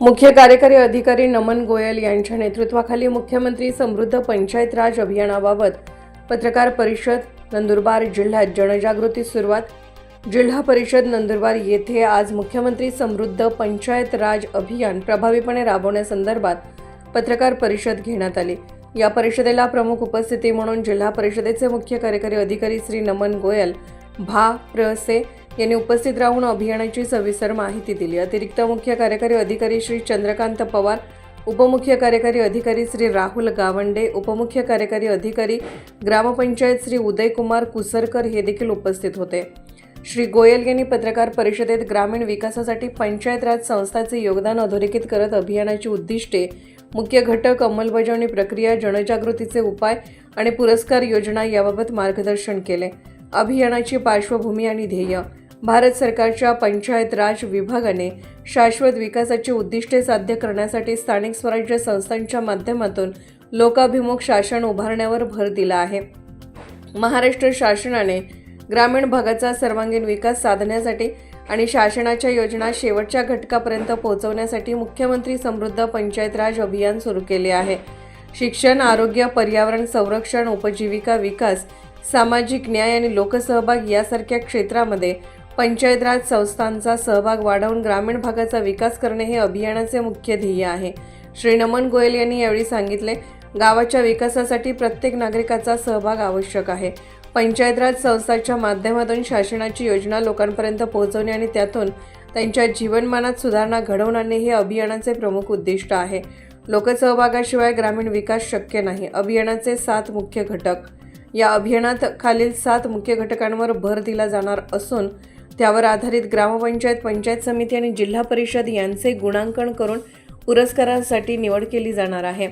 मुख्य कार्यकारी अधिकारी नमन गोयल यांच्या नेतृत्वाखाली मुख्यमंत्री समृद्ध पंचायत राज अभियानाबाबत पत्रकार परिषद नंदुरबार जिल्ह्यात जनजागृती सुरुवात. जिल्हा परिषद नंदुरबार येथे आज मुख्यमंत्री समृद्ध पंचायत राज अभियान प्रभावीपणे राबवण्यासंदर्भात पत्रकार परिषद घेण्यात आली. या परिषदेला प्रमुख उपस्थिती म्हणून जिल्हा परिषदेचे मुख्य कार्यकारी अधिकारी श्री नमन गोयल भा प्र से यांनी उपस्थित राहून अभियानाची सविस्तर माहिती दिली. अतिरिक्त मुख्य कार्यकारी अधिकारी श्री चंद्रकांत पवार उपमुख्य कार्यकारी अधिकारी श्री राहुल गावंडे उपमुख्य कार्यकारी अधिकारी ग्रामपंचायत श्री उदयकुमार कुसरकर हे देखील उपस्थित होते. श्री गोयल यांनी पत्रकार परिषदेत ग्रामीण विकासासाठी पंचायत राज संस्थाचे योगदान अधोरेखित करत अभियानाची उद्दिष्टे मुख्य घटक अंमलबजावणी प्रक्रिया जनजागृतीचे उपाय आणि पुरस्कार योजना याबाबत मार्गदर्शन केले. अभियानाची पार्श्वभूमी आणि ध्येय. भारत सरकारच्या पंचायत राज विभागाने शाश्वत विकासाची उद्दिष्टे साध्य करण्यासाठी स्थानिक स्वराज्य संस्थांच्या माध्यमातून लोकाभिमुख शासन उभारण्यावर भर दिला आहे. महाराष्ट्र शासनाने ग्रामीण भागाचा सर्वांगीण विकास साधण्यासाठी आणि शासनाच्या योजना शेवटच्या घटकापर्यंत पोहोचवण्यासाठी मुख्यमंत्री समृद्ध पंचायत राज अभियान सुरू केले आहे. शिक्षण आरोग्य पर्यावरण संरक्षण उपजीविका विकास सामाजिक न्याय आणि लोकसहभाग यासारख्या क्षेत्रामध्ये पंचायत राज संस्थांचा सहभाग वाढवून ग्रामीण भागाचा विकास करणे हे अभियानाचे मुख्य ध्येय आहे. श्री नमन गोयल यांनी यावेळी सांगितले गावाच्या विकासासाठी प्रत्येक नागरिकाचा सहभाग आवश्यक आहे. पंचायत राज संस्थाच्या माध्यमातून शासनाची योजना लोकांपर्यंत पोहोचवणे आणि त्यातून त्यांच्या जीवनमानात सुधारणा घडवून आणणे हे अभियानाचे प्रमुख उद्दिष्ट आहे. लोकसहभागाशिवाय ग्रामीण विकास शक्य नाही अभियानाचे सात मुख्य घटक. या अभियानात खालील सात मुख्य घटकांवर भर दिला जाणार असून त्यावर आधारित ग्रामपंचायत पंचायत समिती आणि जिल्हा परिषद यांचे गुणांकन करून पुरस्कारासाठी निवड केली जाणार आहे.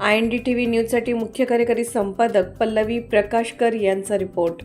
I N D T V न्यूजसाठी मुख्य कार्यकारी संपादक पल्लवी प्रकाशकर यांचा रिपोर्ट.